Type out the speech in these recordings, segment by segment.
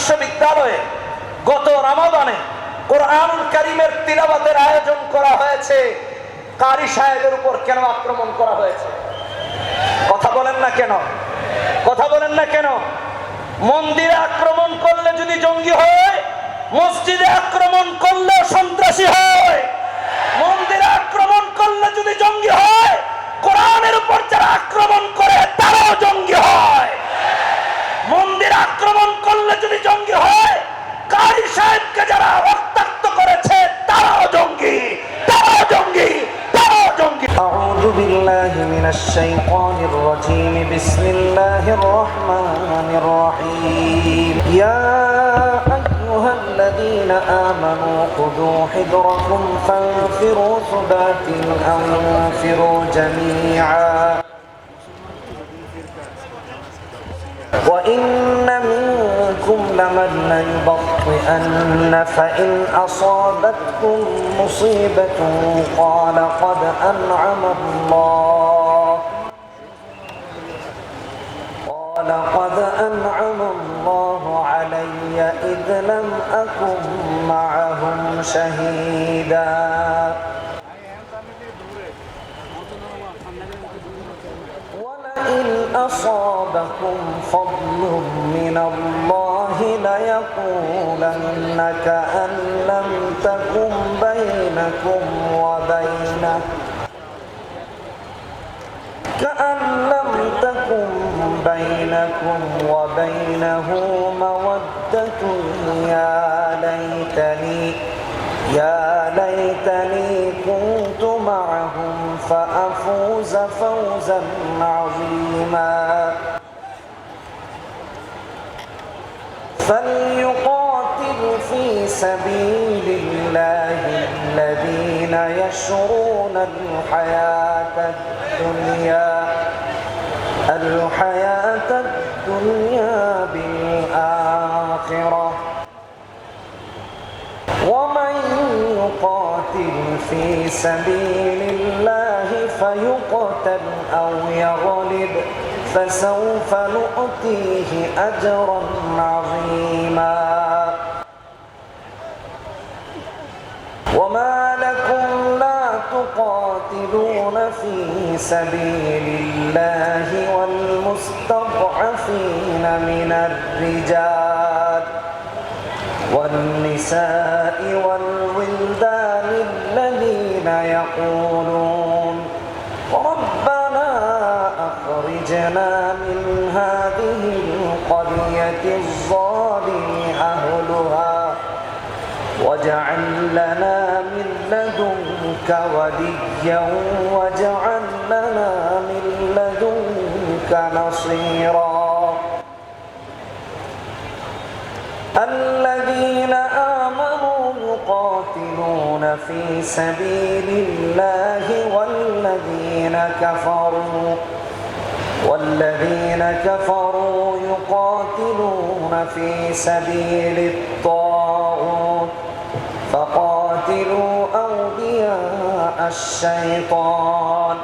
বিশ্ববিদ্যালয়ে গত রামাদানে কোরআনুল করিমের তিলাবাতের আয়োজন করা হয়েছে। কারি সাহেবের উপর কেন আক্রমণ করা হয়েছে? কথা বলেন না কেন? কথা বলেন না কেন? মন্দিরে আক্রমণ করলে যদি জঙ্গি হয়, মসজিদে আক্রমণ করলে সন্ত্রাসী হয়। মন্দিরে আক্রমণ করলে যদি জঙ্গি হয়, কোরআনের উপর যারা আক্রমণ করে, তারাও জঙ্গি হয়। মন্দির আক্রমণ করলে যদি জঙ্গি হয় কারি সাহেবকে যারা রক্তাক্ত করেছে তারাও জঙ্গি তারাও জঙ্গি তারাও জঙ্গি أعوذ بالله من الشيطان الرجيم بسم الله الرحمن الرحيم يا أيها الذين آمنوا خذوا حذركم فانفروا ثبات أو انفروا جميعا وإن منكم لمن ليبطئن فإن أصابتكم مصيبة قال قد أنعم الله قال قد أنعم الله علي إذ لم أكن معهم شهيدا أصابكم فضل من الله ليقولن كأن لم تكن بينكم وبينه. كأن لم تكن بينكم وبينه مودة يا ليتني يا ليتني كنت معهم فأفوز فوزا عظيما. فليقاتل في سبيل الله الذين يشرون الحياة الدنيا الحياة الدنيا يقاتل في سبيل الله فيقتل أو يغلب فسوف نؤتيه أجرا عظيما. وما لكم لا تقاتلون في سبيل الله والمستضعفين من الرجال والنساء والولدان الذين يقولون ربنا أخرجنا من هذه القرية الظالم أهلها واجعل لنا من لدنك وليا واجعل لنا من لدنك نصيرا. الذين يقاتلون في سبيل الله والذين كفروا والذين كفروا يقاتلون في سبيل الطاغوت فقاتلوا أولياء الشيطان.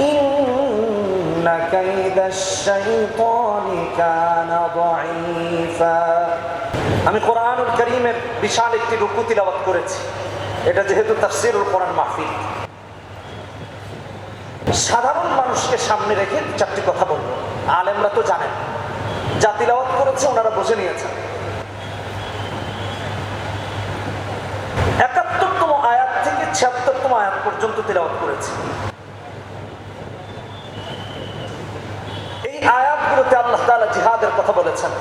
إن كيد الشيطان كان ضعيفا. আমি কোরআনুল করিমের বিশাল একটি রুকু তিলাবাত করেছি। এটা যেহেতু তাফসিরুল কোরআন মাহফিল। সাধারণ মানুষকে সামনে রেখে চারটি কথা বলব। আলেমরা তো জানেন। যা তিলাওয়াত করেছে ওনারা বুঝে নিয়েছেন। একাত্তরতম আয়াত থেকে ছিয়াত্তরতম আয়াত পর্যন্ত তিলাওয়াত করেছে। এই আয়াতগুলোতে আল্লাহ তাআলা জিহাদের কথা বলেছেন।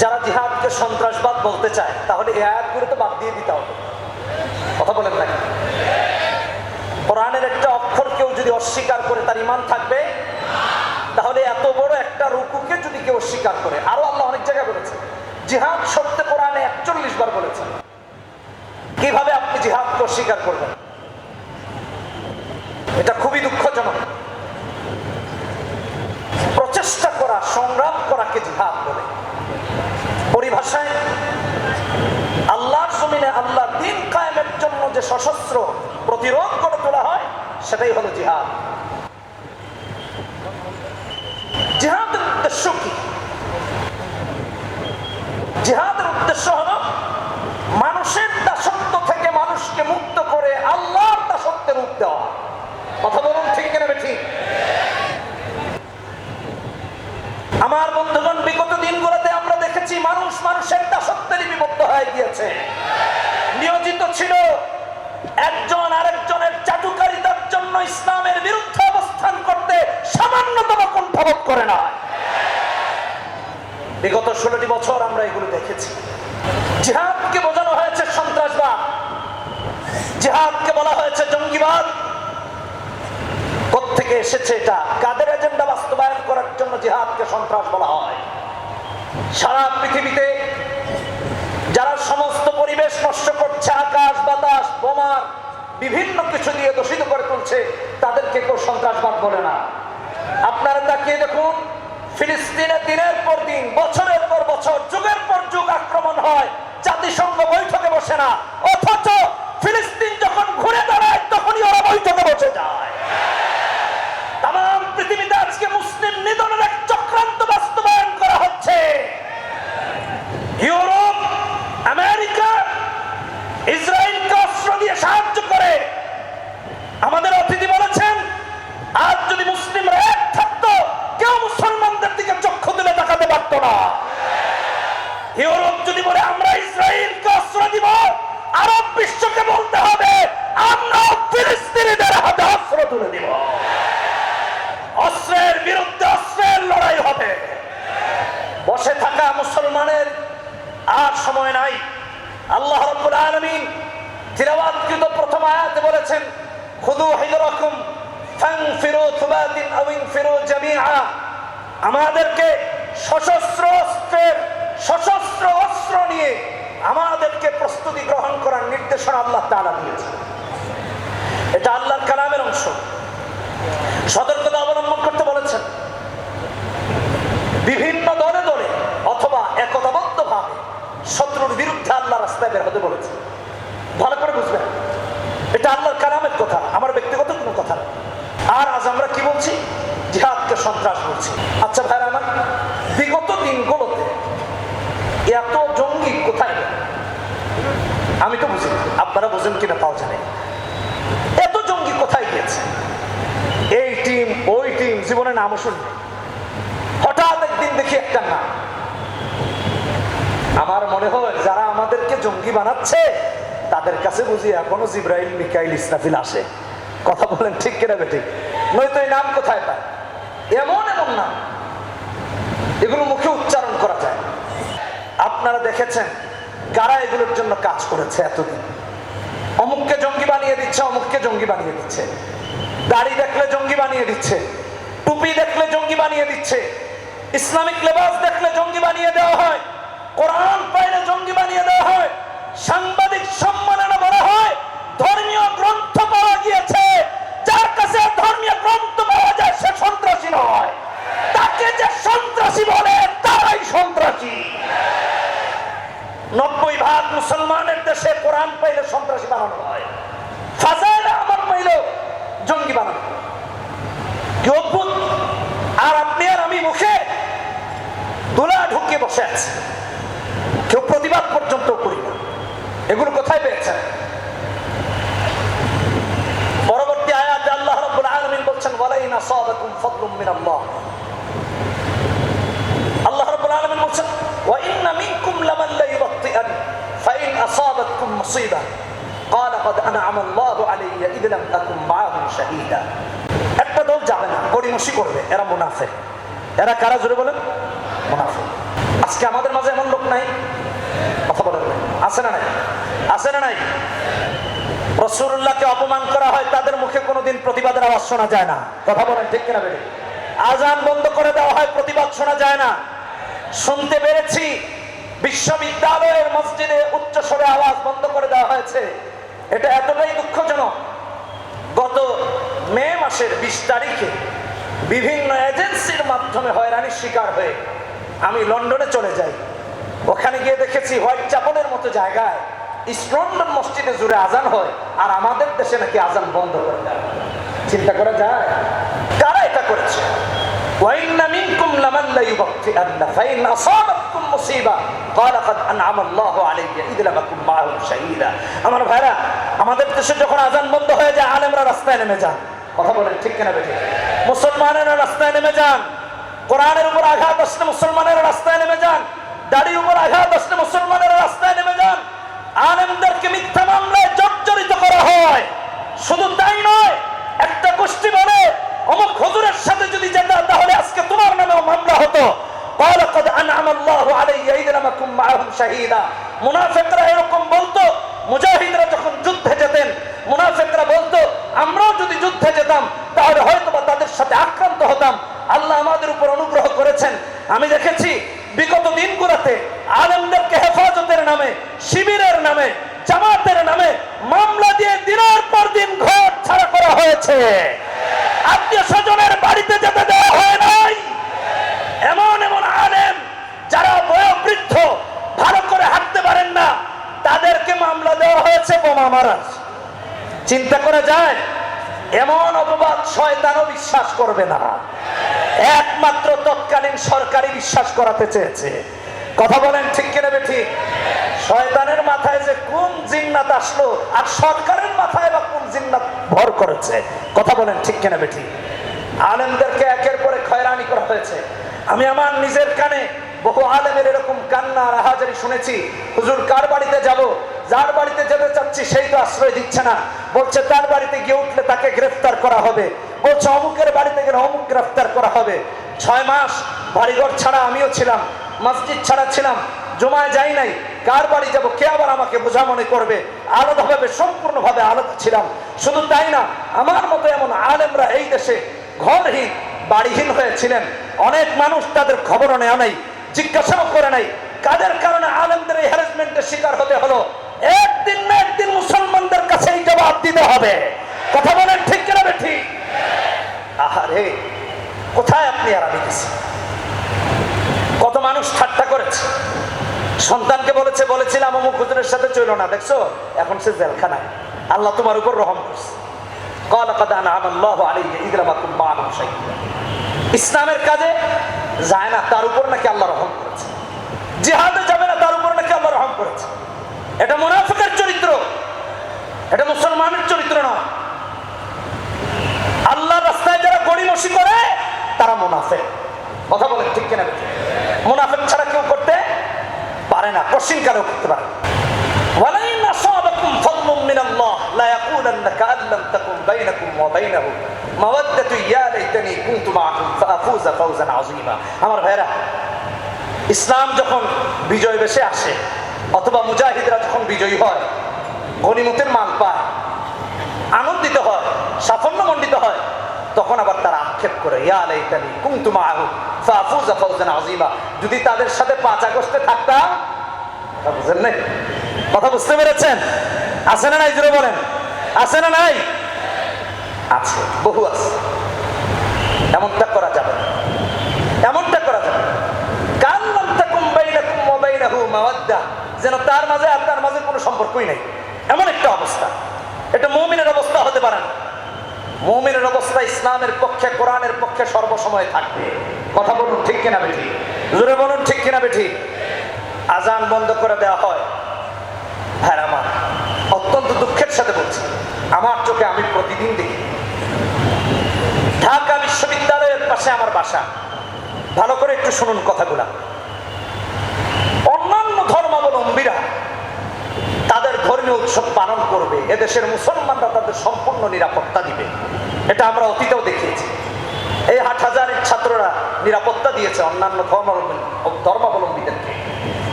যারা জিহাদকে সন্ত্রাসবাদ বলতে চায়, তাহলে এই আয়াতগুলো তো বাদ দিয়ে দিতে হবে। কথা বলেন নাকি কোরআনের একটা অক্ষর কেউ যদি অস্বীকার করে তার ইমান থাকবে, তাহলে এত বড় একটা রুকুকে যদি কেউ অস্বীকার করে, আরও আল্লাহ অনেক জায়গায় বলেছে। জিহাদ সত্যি কোরআনে একচল্লিশ বার বলেছেন কীভাবে আপনি জিহাদকে অস্বীকার করবেন? এটা খুবই দুঃখজনক। প্রচেষ্টা করা, সংগ্রাম করাকে জিহাদ বলে। ভাষায়, আল্লাহর জমিনে আল্লাহ দিন কায়েমের জন্য যে সশস্ত্র প্রতিরোধ করে তোলা হয়, সেটাই হলো জিহাদ। জিহাদের উদ্দেশ্য কি? জিহাদের উদ্দেশ্য হলো মানুষের দাসত্ব থেকে মানুষকে মুক্ত করে আল্লাহর দাসত্বে রূপ দেওয়া। কথা বলুন ঠিক কেন ঠিক আমার বন্ধুগণ বিগত ষোলোটি বছর আমরা এগুলো দেখেছি। জিহাদকে বোঝানো হয়েছে সন্ত্রাসবাদ। জিহাদকে বলা হয়েছে জঙ্গিবাদ। থেকে এসেছে এটা? কাদের এজেন্ডা বাস্তবায়ন করার জন্য জিহাদকে সন্ত্রাস বলা হয়? সারা পৃথিবীতে যারা সমস্ত পরিবেশ নষ্ট করছে, আকাশ, বাতাস বোমার বিভিন্ন কিছু দিয়ে দূষিত করে তুলছে, তাদেরকে কেউ সন্ত্রাসবাদ বলে না। আপনারা তাকিয়ে দেখুন ফিলিস্তিনে দিনের পর দিন, বছরের পর বছর, যুগের পর যুগ আক্রমণ হয়, জাতিসংঘ বৈঠকে বসে না অথচ ফিলিস্তিন যখন ঘুরে দাঁড়ায় তখনই ওরা বৈঠকে বসে যায় তাম পৃথিবীতে আজকে মুসলিম নিধনের এক চক্রান্ত বাস্তবায়ন করা হচ্ছে ইউরোপ আমেরিকা ইসরায়েলকে অস্ত্র দিয়ে সাহায্য করে আমাদের অতিথি বলেছেন আজ যদি মুসলিমরা এক থাকতো কেউ মুসলমানদের দিকে চক্ষু তুলে দেখাতে পারত না ইউরোপ যদি বলে আমরা ইসরায়েলকে অস্ত্র দিব আরব বিশ্বকে বলতে হবে আমরা ফিলিস্তিনিদের হাতে অস্ত্র তুলে দিব অস্ত্রের বিরুদ্ধে অস্ত্রের লড়াই হবে থাকা মুসলমানের আর সময় নাই। আল্লাহ রাব্বুল প্রথম আয়াতে বলেছেন খুদু জামিআ। আমাদেরকে সশস্ত্র অস্ত্রের, সশস্ত্র অস্ত্র নিয়ে আমাদেরকে প্রস্তুতি গ্রহণ করার নির্দেশনা আল্লাহ তাআলা দিয়েছেন। এটা আল্লাহর কালামের অংশ। সতর্কতা অবলম্বন করতে বলেছেন বিভিন্ন দলে দলে অথবা একতাবদ্ধ ভাবে শত্রুর বিরুদ্ধে আল্লাহ রাস্তায় বের হতে বলেছে। ভালো করে বুঝবেন। এটা আল্লাহর কালামের কথা, আমার ব্যক্তিগত কোনো কথা না। আর আজ আমরা কি বলছি? জিহাদকে সন্ত্রাস বলছি। আচ্ছা ভাই আমার, বিগত দিনগুলোতে এত জঙ্গি কোথায় আমি তো বুঝি। আপনারা বুঝেন কিনা তাও জানেন এত জঙ্গি কোথায় গিয়েছে? এই টিম ওই টিম জীবনে নামও শুনবে হঠাৎ একদিন দেখি একটা নাম আমার মনে হয় যারা আমাদেরকে জঙ্গি বানাচ্ছে, তাদের কাছে বুঝি এখনও জিব্রাইল, মিকাইল, ইসরাফিল আসে। কথা বলেন ঠিক কিনা বেঠিক? নয়তো এই নাম কোথায় পায়? এমন এমন নাম, এগুলো মুখে উচ্চারণ করা যায়। আপনারা দেখেছেন কারা এগুলোর জন্য কাজ করেছে এতদিন? অমুককে জঙ্গি বানিয়ে দিচ্ছে, অমুককে জঙ্গি বানিয়ে দিচ্ছে। দাড়ি দেখলে জঙ্গি বানিয়ে দিচ্ছে, টুপি দেখলে জঙ্গি বানিয়ে দিচ্ছে। ইসলামিক লেবাস দেখলে জঙ্গি বানিয়ে দেওয়া হয় কোরআন পাইলে জঙ্গি বানিয়ে দেওয়া হয় সাংবাদিক সম্মাননা বলা হয় ধর্মীয় গ্রন্থ পাওয়া গিয়েছে যার কাছে ধর্মীয় গ্রন্থ পাওয়া যায় সে সন্ত্রাসী নয় তাকে যে সন্ত্রাসী বলে তারাই সন্ত্রাসী নব্বই ভাগ মুসলমানের দেশে কোরআন পাইলে সন্ত্রাসী বানানো হয় ফাজাইলে আমার পাইল জঙ্গি বানানো হয়। কি অদ্ভুত আর আপনি আর আমি মুখে দোলা ঢুকিয়ে বসে আছি কেউ প্রতিবাদ পর্যন্ত করি না এগুলো কোথায় পেয়েছেন পরবর্তী আয়াতে আল্লাহ রাব্বুল আলামিন বলছেন ওয়ালাইন আসাবাকুম ফাদলুম মিনাল্লাহ আল্লাহ রাব্বুল আলামিন বলছেন ওয়া ইন্না মিনকুম লামান লা ইউবাত্তিআন ফাইন আসাবাতকুম মুসিবা অপমান করা হয়, তাদের মুখে কোনদিন প্রতিবাদের আওয়াজ শোনা যায় না। কথা বলেন ঠিক কিনা বেড়ে আজান বন্ধ করে দেওয়া হয়, প্রতিবাদ শোনা যায় না। শুনতে পেরেছি, বিশ্ববিদ্যালয়ের মসজিদে উচ্চস্বরে আওয়াজ বন্ধ করে দেওয়া হয়েছে। এটা এতটাই দুঃখজনক। গত মে মাসের বিশ তারিখে বিভিন্ন এজেন্সির মাধ্যমে হয়রানির শিকার হয়ে আমি লন্ডনে চলে যাই। ওখানে গিয়ে দেখেছি হোয়াইট চাপলের মতো জায়গায় ইস্ট মসজিদে জুড়ে আজান হয় আর আমাদের দেশে নাকি আজান বন্ধ করে দেয়। চিন্তা করা যায়? কারা এটা করেছে? মুসিবা। আমার ভাইরা, আমাদের দেশে যখন আজান বন্ধ হয়ে যায়, আলেমরা রাস্তায় নেমে যান। কথা বলেন, ঠিক কিনা বেঠে মুসলমানেরা রাস্তায় নেমে যান। কোরআনের উপর আঘাত আসলে মুসলমানেরা রাস্তায় নেমে যান। দাড়ির উপর আঘাত আসলে মুসলমানেরা রাস্তায় নেমে যান। আলেমদেরকে মিথ্যা মামলায় জর্জরিত করা হয়। শুধু তাই নয়, একটা গোষ্ঠী বলে, অমুক হজুরের সাথে যদি যেতাম, তাহলে আজকে তোমার নামেও মামলা হতো। কলকত অনুগ্রহ করেছেন। আমি দেখেছি, বিগত দিনগুলোতে আলেমদেরকে হেফাজতের নামে, শিবিরের নামে, জামাতের নামে মামলা দিয়ে দিনের পর দিন ঘর ছাড়া করা হয়েছে। আত্মীয় স্বজনের বাড়িতে যেতে দেওয়া হয় নাই। এমন এমন তাদেরকে মামলা দেওয়া হয়েছে বোমা মারার। চিন্তা করে যায়, এমন অপবাদ শয়তানও বিশ্বাস করবে না। একমাত্র তৎকালীন সরকারি বিশ্বাস করাতে চেয়েছে। কথা বলেন ঠিক কিনা ঠিক শয়তানের মাথায় যে কোন জিন্নাত আসলো আর সরকারের মাথায় বা কোন জিন্নাত ভর করেছে, কথা বলেন ঠিক কিনা বেঠি? আলেমদেরকে একের পরে খয়রানি করা হয়েছে। আমি আমার নিজের কানে বহু আলেমের এরকম কান্না রাহাজারি শুনেছি। হুজুর, কার বাড়িতে যাব? যার বাড়িতে যেতে চাচ্ছি সেই তো আশ্রয় দিচ্ছে না। বলছে, তার বাড়িতে গিয়ে উঠলে তাকে গ্রেফতার করা হবে। বলছে, অমুকের বাড়িতে গেলে অমুক গ্রেফতার করা হবে। ছয় মাস বাড়িঘর ছাড়া আমিও ছিলাম, মসজিদ ছাড়া ছিলাম, জমায় যাই নাই। কার বাড়ি যাব, কে আবার আমাকে বোঝা মনে করবে? আলাদাভাবে, সম্পূর্ণভাবে আলাদা ছিলাম। শুধু তাই না, আমার মতো এমন আলেমরা এই দেশে ঘরহীন, বাড়িহীন হয়েছিলেন। অনেক মানুষ তাদের খবরও নেওয়া নাই। জিজ্ঞাসাও করে নাই কাদের কারণে আলেমদের এই হ্যারাসমেন্টের শিকার হতে হলো একদিন না একদিন মুসলমানদের কাছে এই জবাব দিতে হবে কথা বলেন ঠিক কিনা ঠিক আহারে কোথায় আপনি আর আমি গেছি কত মানুষ ঠাট্টা করেছে সন্তানকে বলেছে বলেছিলাম অমুক হুজুরের সাথে চলো না দেখছো এখন সে জেলখানায় আল্লাহ তোমার উপর রহম করছে قال قد انعم الله علي اذ لم اكن معهم شيئا ইসলামের কাজে যায় না, তার উপর নাকি আল্লাহ রহম করেছে। জেহাদে যাবে না, তার উপর নাকি আল্লাহ রহম করেছে। এটা মুনাফিকের চরিত্র, এটা মুসলমানের চরিত্র নয়। আল্লাহ রাস্তায় যারা গড়িমসি করে, তারা মুনাফে কথা বলেন ঠিক কিনা মুনাফেক ছাড়া কেউ করতে পারে না কশিন কালেও করতে পারে ওয়ালাইন মিনাল্লাহ, লা ইয়াকুলান্না কাআল্লাম তাকুম বাইনাকুম ওয়া বাইনাহু। মাওয়াদ্দাতু ইয়া লাইতানি কুনতু আফুজা ফাউজান আযীমা। আমার ভাইরা ইসলাম যখন বিজয় বেশে আসে, অথবা মুজাহিদরা যখন বিজয়ী হয়, গণিমতের মাল পায়, আনন্দিত হয় সাফল্য সাফল্যমণ্ডিত হয়, তখন আবার তারা আক্ষেপ করে ইয়ালাইতানি যদি তাদের সাথে পাঁচ আগস্টে থাকতাম বুঝেন নাই? কথা বুঝতে পেরেছেন? আছে না নাই জুড়ে বলেন? আছে না নাই? আছে, বহু আছে। এমনটা করা যাবে এমনটা করা যাবে। কান যেন তার মাঝে আর তার মাঝে কোনো সম্পর্কই নাই। এমন একটা অবস্থা। এটা মুমিনের অবস্থা হতে পারে না। মুমিনের অবস্থা ইসলামের পক্ষে, কোরআনের পক্ষে সর্বসময় থাকবে। কথা বলুন ঠিক কিনা বেঠি? জোরে বলুন ঠিক কিনা বেঠি? আজান বন্ধ করে দেওয়া হয়। হ্যাঁ আমার, অত্যন্ত দুঃখের সাথে বলছি। আমার চোখে আমি প্রতিদিন দেখি। ঢাকা বিশ্ববিদ্যালয়ের পাশে আমার বাসা। ভালো করে একটু শুনুন কথাগুলা। অন্যান্য ধর্মাবলম্বীরা তাদের ধর্মীয় উৎসব পালন করবে, এদেশের মুসলমানরা তাদের সম্পূর্ণ নিরাপত্তা দিবে। এটা আমরা অতীতেও দেখিয়েছি। এই হাট হাজারের ছাত্ররা নিরাপত্তা দিয়েছে অন্যান্য ধর্মাবলম্বী ধর্মাবলম্বীদেরকে।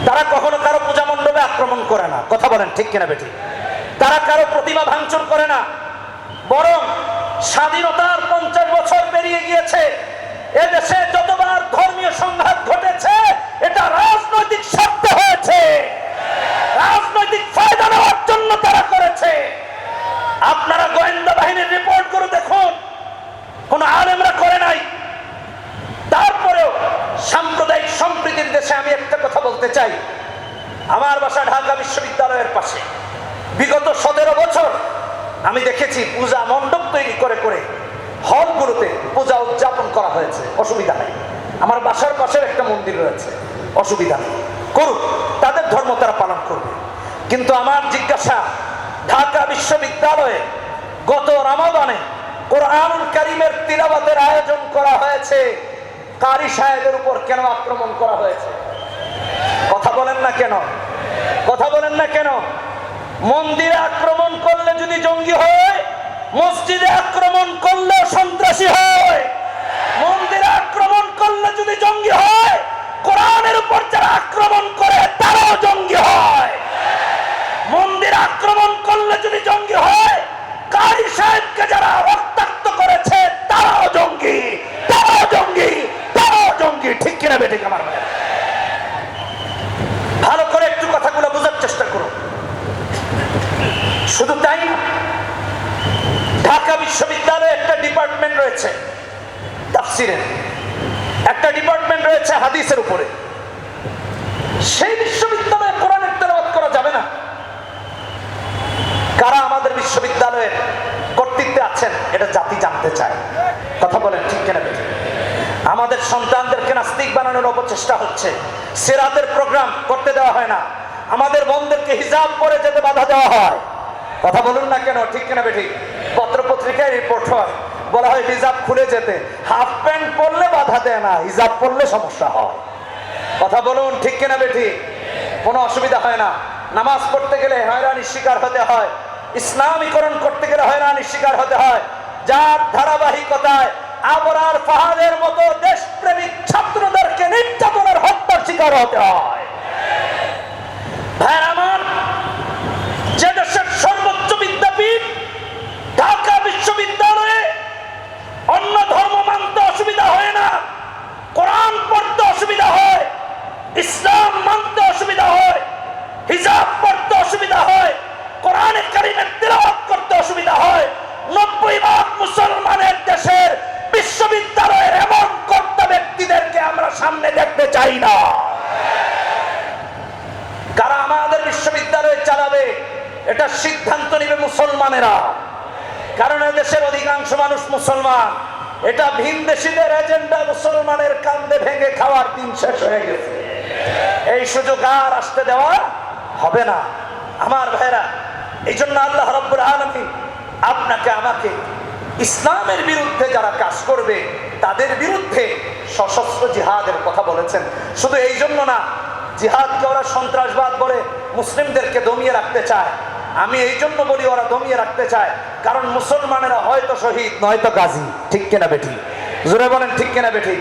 তারা কখনো কারও পূজা মণ্ডপে আক্রমণ করে না। কথা বলেন ঠিক কিনা বেটি তারা কারও প্রতিমা ভাঙচুর করে না। বরং স্বাধীনতার পঞ্চাশ বছর পেরিয়ে গিয়েছে। এদেশে যতবার ধর্মীয় সংঘাত ঘটেছে, এটা রাজনৈতিক স্বার্থে হয়েছে। রাজনৈতিক ফায়দা নেওয়ার জন্য তারা করেছে। আপনারা গোয়েন্দা বাহিনীর রিপোর্ট করে দেখুন। কোন আলেমরা করে নাই। তারপরেও সাম্প্রদায়িক সম্প্রীতির দেশে আমি একটা কথা বলতে চাই। আমার বাসা ঢাকা বিশ্ববিদ্যালয়ের পাশে। বিগত সতেরো বছর আমি দেখেছি পূজা মণ্ডপ তৈরি করে করে হলগুলোতে পূজা উদযাপন করা হয়েছে। অসুবিধা নেই। আমার বাসার পাশের একটা মন্দির রয়েছে। অসুবিধা নেই। করুক, তাদের ধর্ম তারা পালন করবে। কিন্তু আমার জিজ্ঞাসা, ঢাকা বিশ্ববিদ্যালয়ে গত রামাদানে কোরআনুল কারিমের তিলাবাতের আয়োজন করা হয়েছে, কারি সাহেবের উপর কেন আক্রমণ করা হয়েছে? কথা বলেন না কেন? কথা বলেন না কেন? মন্দিরে আক্রমণ করলে যদি জঙ্গি হয়, মসজিদে আক্রমণ করলে সন্ত্রাসী হয়। মন্দিরে আক্রমণ করলে যদি জঙ্গি হয়, কোরআনের উপর যারা আক্রমণ করে, তারাও জঙ্গি হয়। মন্দির আক্রমণ করলে যদি জঙ্গি হয়, কারি সাহেবকে যারা রক্তাক্ত করেছে, তারাও জঙ্গি তারাও জঙ্গি তারাও জঙ্গি। ঠিক কিনা বেঠিক আমার ভালো করে একটু কথাগুলো বোঝার চেষ্টা করো শুধু তাই ঢাকা বিশ্ববিদ্যালয়ে একটা ডিপার্টমেন্ট রয়েছে একটা ডিপার্টমেন্ট রয়েছে হাদিসের উপরে। সেই বিশ্ববিদ্যালয়ে কোরআনের তেলাওয়াত করা যাবে না। কারা আমাদের বিশ্ববিদ্যালয়ের কর্তৃত্বে আছেন, এটা জাতি জানতে চায়। কথা বলেন ঠিক কেনা আমাদের সন্তানদেরকে নাস্তিক বানানোর অপচেষ্টা হচ্ছে। সেরাতের প্রোগ্রাম করতে দেওয়া হয় না। আমাদের বোনদেরকে হিজাব করে যেতে বাধা দেওয়া হয়। কথা বলুন না কেন? ঠিক কিনা বেঠিক? পত্র পত্রিকায় রিপোর্ট হয় বলা হয়, হিজাব খুলে যেতে। হাফ প্যান্ট পরলে বাধা দেয় না, হিজাব পরলে সমস্যা হয়। কথা বলুন, ঠিক কিনা বেঠি কোনো অসুবিধা হয় না। নামাজ পড়তে গেলে হয়রানির শিকার হতে হয়। ইসলামীকরণ করতে গেলে হয়রানির শিকার হতে হয়। যার ধারাবাহিকতায় আবরার ফাহাদের মতো দেশপ্রেমিক ছাত্রদেরকে নির্যাতনের হত্যার শিকার হতে হয় আমার যে দেশের সর্বোচ্চ বিদ্যাপীঠ ঢাকা বিশ্ববিদ্যালয়ে অন্য ধর্ম মানতে অসুবিধা হয় না কোরআন পড়তে অসুবিধা হয়, ইসলাম মানতে অসুবিধা হয়, হিজাব পড়তে অসুবিধা হয়, কোরআনে কারিমের তেলাওয়াত করতে অসুবিধা হয়, নব্বই ভাগ মুসলমানের দেশের বিশ্ববিদ্যালয়ের এমন কর্তা ব্যক্তিদেরকে আমরা সামনে দেখতে চাই না। কারা আমাদের বিশ্ববিদ্যালয় চালাবে, এটা সিদ্ধান্ত নিবে মুসলমানেরা। কারণ দেশের অধিকাংশ মানুষ মুসলমান। এটা ভিনদেশিদের এজেন্ডা, মুসলমানের কান্দে ভেঙে খাওয়ার দিন শেষ হয়ে গেছে। এই সুযোগ আর আসতে দেওয়া হবে না। আমার ভাইরা এই জন্য আল্লাহ রব্বুল আলমী আপনাকে, আমাকে ইসলামের বিরুদ্ধে যারা কাজ করবে, তাদের বিরুদ্ধে সশস্ত্র জিহাদের কথা বলেছেন। শুধু এই জন্য না, জিহাদকে ওরা সন্ত্রাসবাদ বলে মুসলিমদেরকে দমিয়ে রাখতে চায়। আমি এই জন্য বলি ওরা দমিয়ে রাখতে চায় কারণ মুসলমানেরা হয়তো শহীদ নয়তো গাজী ঠিক কিনা বেঠি জোরে বলেন ঠিক কিনা বেঠি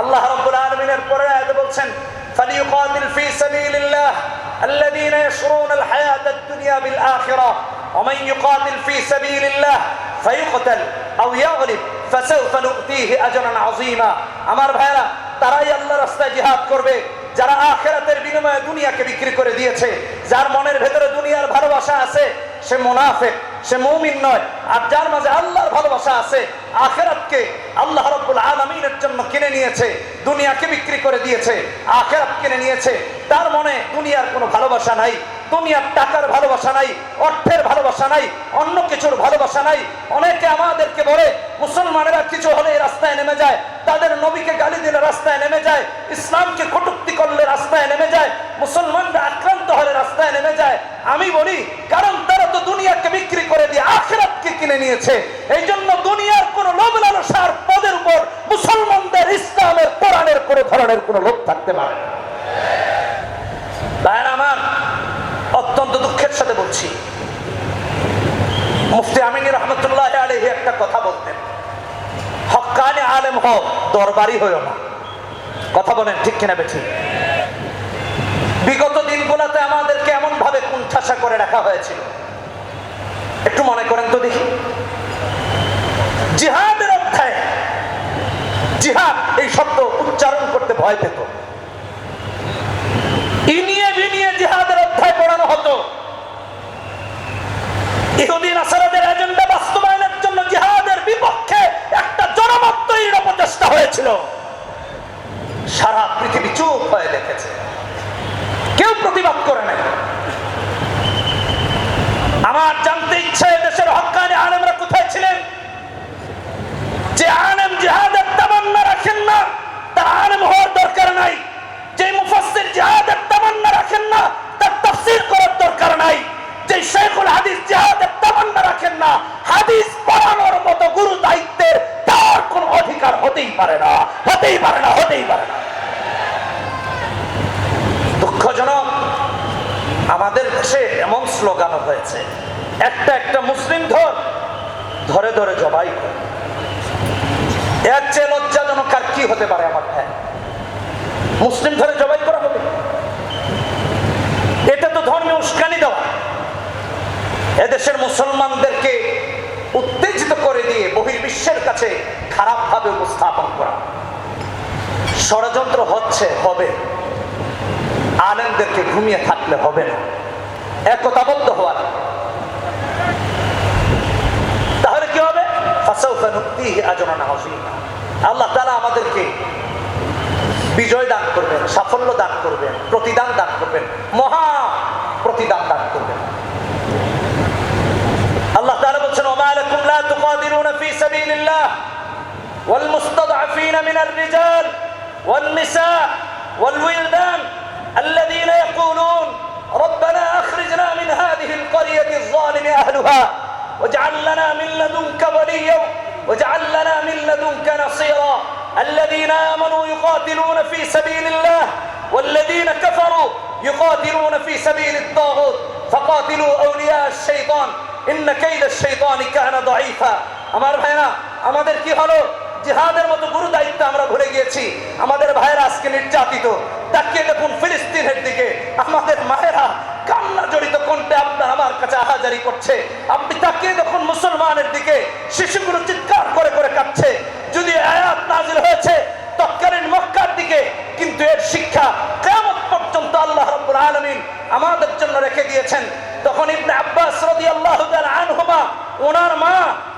আল্লাহ রব্বুল আলমিনের পরে আয়াতে বলছেন فليقاتل في سبيل الله الذين يشرون الحياة الدنيا بالآخرة ومن يقاتل في سبيل الله فيقتل أو يغلب فسوف نؤتيه أجرا عظيما আমার ভাইরা তারাই আল্লাহ রাস্তায় জিহাদ করবে যারা আখেরাতের বিনিময়ে দুনিয়াকে বিক্রি করে দিয়েছে, যার মনের ভেতরে দুনিয়ার ভালোবাসা আছে, সে মুনাফেক, সে মৌমিন নয়। আর যার মাঝে আল্লাহর ভালোবাসা আছে, আখেরাতকে আল্লাহ রব্বুল আলমিনের জন্য কিনে নিয়েছে, দুনিয়াকে বিক্রি করে দিয়েছে, আখেরাত কিনে নিয়েছে। তার মনে দুনিয়ার কোনো ভালোবাসা নাই, দুনিয়ার টাকার ভালোবাসা নাই, অর্থের ভালোবাসা নাই, অন্য কিছুর ভালোবাসা নাই। অনেকে আমাদেরকে বলে, মুসলমানেরা কিছু হলে রাস্তায় নেমে যায় তাদের নবীকে গালি দিলে রাস্তায় নেমে যায়, ইসলামকে কটুক্তি করলে রাস্তায় নেমে যায়, মুসলমানরা আক্রান্ত হলে রাস্তায় নেমে যায়। আমি বলি, কারণ তারা তো দুনিয়াকে বিক্রি করে দিয়ে আখেরাতকে কিনে নিয়েছে। এই জন্য দুনিয়ার কোন লোভ লালসার পদের উপর মুসলমানদের ইসলামের কোরআনের কোন ধরনের কোন লোভ থাকতে পারে না। আমার, অত্যন্ত দুঃখের সাথে বলছি। মুফতি আমিনী রহমতুল্লাহ আলহী একটা কথা বলতেন। হকানে আলেম হও দরবারি হইও না। কথা বলেন, ঠিক কিনা বেঠি? বিগত দিনগুলোতে আমাদেরকে এমন ভাবে কুণ্ঠাসা করে রাখা হয়েছিল। একটু মনে করেন তো দেখি। জিহাদের অধ্যায়ে জিহাদ, এই শব্দ উচ্চারণ করতে ভয় পেত। ইনিয়ে বিনিয়ে জিহাদের অধ্যায় পড়ানো হতো। ইহুদি নাসারাদের প্রতিবাদ করে নাই। আমার জানতে ইচ্ছে, দেশের হকানি আনেমরা কোথায় ছিলেন? যে আনেম জিহাদের তামান্না রাখেন না, তার আনেম হওয়ার দরকার নাই। যে মুফাসির জিহাদের তামান্না রাখেন না, তার তফসির করার দরকার নাই। যে শেখুল হাদিস জিহাদের তামান্না রাখেন না, হাদিস পড়ানোর মতো গুরু দায়িত্বের তার কোন অধিকার হতেই পারে না, হতেই পারে না, হতেই পারে না। হয়েছে একটা একটা মুসলিম ধর, ধরে ধরে জবাই এর চেয়ে লজ্জাজনক আর কি হতে পারে আমার ভাই মুসলিম ধরে জবাই করা হবে? এটা তো উস্কানি দেওয়া। এদেশের মুসলমানদেরকে উত্তেজিত করে দিয়ে বহির্বিশ্বের কাছে খারাপভাবে উপস্থাপন করা। ষড়যন্ত্র হচ্ছে, হবে। আলেমদেরকে ঘুমিয়ে থাকলে হবে না। একতাবদ্ধ হওয়া লাগবে। তাহলে কি হবে ফাসাউফা নুক্তিহি আজরান আযীমা। আল্লাহ তাআলা আমাদেরকে বিজয় দান করবেন সাফল্য দান করবেন প্রতিদান দান করবেন মহা প্রতিদান দান করবেন আল্লাহ তাআলা বলছেন ওমা লাকুম লা তুকাদিরুনা ফি সাবিলিল্লাহ والمستضعفين من الرجال والنساء والولدان الذين يقولون ربنا اخرجنا من هذه القريه الظالم اهلها واجعل لنا من لدنك وليا واجعل لنا من لدنك نصيرا الذين امنوا يقاتلون في سبيل الله والذين كفروا يقاتلون في سبيل الطاغوت فقاتلوا اولياء الشيطان ان كيد الشيطان كان ضعيفا আমার ভাইরা আমাদের কি হলো জিহাদের মতো গুরু দায়িত্ব আমরা ভুলে গিয়েছি আমাদের ভাইয়েরা আজকে নির্যাতিত তাকিয়ে দেখুন ফিলিস্তিনের দিকে আমাদের মায়েরা কান্না জড়িত কণ্ঠে আপনার আমার কাছে আহাজারি করছে? আপনি তাকিয়ে দেখুন মুসলমানের দিকে শিশুগুলো চিৎকার করে করে কাঁদছে। যদি আয়াত নাজিল হয়েছে, তৎকালীন মক্কার দিকে, কিন্তু এর শিক্ষা কেমন পর্যন্ত আল্লাহ রাব্বুল আলামিন আমাদের জন্য রেখে দিয়েছেন? তখন ইবনে আব্বাস রাদিয়াল্লাহু তাআলা আনহুমা, ওনার মা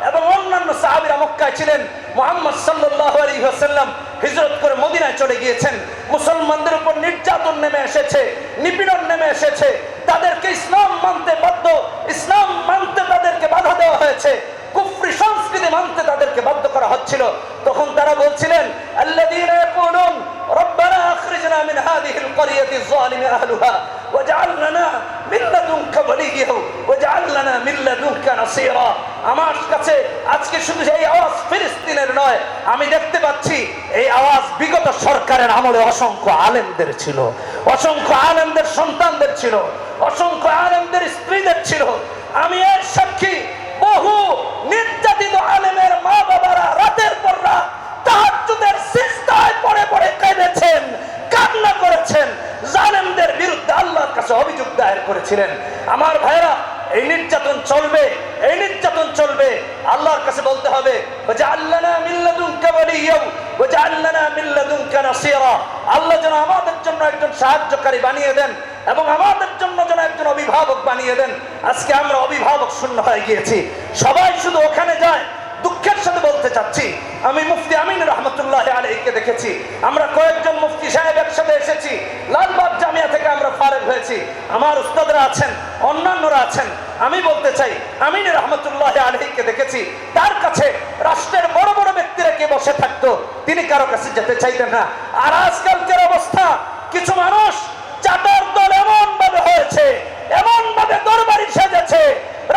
এবং অন্যান্য সাহাবীরা মক্কায় ছিলেন। মুহাম্মদ সাল্লাল্লাহু আলাইহি ওয়াসাল্লাম হিজরত করে মদিনায় চলে গিয়েছেন। মুসলমানদের উপর নির্যাতন নেমে এসেছে, নিপীড়ন নেমে এসেছে। তাদেরকে ইসলাম মানতে বাধ্য ইসলাম মানতে তাদেরকে বাধা দেওয়া হয়েছে কুফরি সংস্কৃতি মানতে তাদেরকে বাধ্য করা হচ্ছিল তখন তারা বলছিলেন আল্লাযীনা ইয়াকুলুন রব্বানা আখরিজনা মিন হাযিহিল القرية الظالم أهلها واجعل لنا من لدنك وليا واجعل لنا من لدنك نصيرا আমার কাছে আজকে শুধু এই আওয়াজ ফিলিস্তিনের নয় আমি দেখতে পাচ্ছি এই আওয়াজ বিগত সরকারের আমলে অসংখ্য আলেমদের ছিল অসংখ্য আলেমদের সন্তানদের ছিল অসংখ্য আলেমদের স্ত্রীদের ছিল। আমি এর সাক্ষী বহু নির্যাতিত আলেমের মা বাবারা রাতের পর রাত তাহাজ্জুদের সিজদায় পড়ে পড়ে কেঁদেছেন, কান্না করেছেন, জালেমদের বিরুদ্ধে আল্লাহর কাছে অভিযোগ দায়ের করেছিলেন। আমার ভাইরা এই নির্যাতন চলবে, এই নির্যাতন চলবে। আল্লাহর কাছে বলতে হবে যে আল্লাহ মিল্লাদুনকা ওয়ালিয়াও ওয়াজআলনা মিন লাদুনকা নাসীরা। আল্লাহ যেন আমাদের জন্য একজন সাহায্যকারী বানিয়ে দেন এবং আমাদের জন্য যেন একজন অভিভাবক বানিয়ে দেন। আজকে আমরা অভিভাবক শূন্য হয়ে গিয়েছি। সবাই শুধু ওখানে যায়, দুঃখের সাথে বলতে চাচ্ছি। আমি মুফতি আমিন রহমতুল্লাহ আলহীকে দেখেছি। আমরা কয়েকজন মুফতি সাহেব একসাথে এসেছি। লালবাগ জামিয়া থেকে আমরা ফারেক হয়েছি। আমার উস্তাদরা আছেন, অন্যান্যরা আছেন। আমি বলতে চাই, আমিন রহমতুল্লাহ আলহীকে দেখেছি। তার কাছে রাষ্ট্রের বড় বড় ব্যক্তিরা কে বসে থাকতো, তিনি কারও কাছে যেতে চাইতেন না। আর আজকালকের অবস্থা, কিছু মানুষ চাকর দল এমন ভাবে হয়েছে এমন ভাবে দরবারি সেজেছে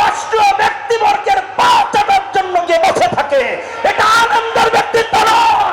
রাষ্ট্র ব্যক্তিবর্গের পা চাটার জন্য যে বসে থাকে, এটা আনন্দের ব্যক্তিত্ব নয়।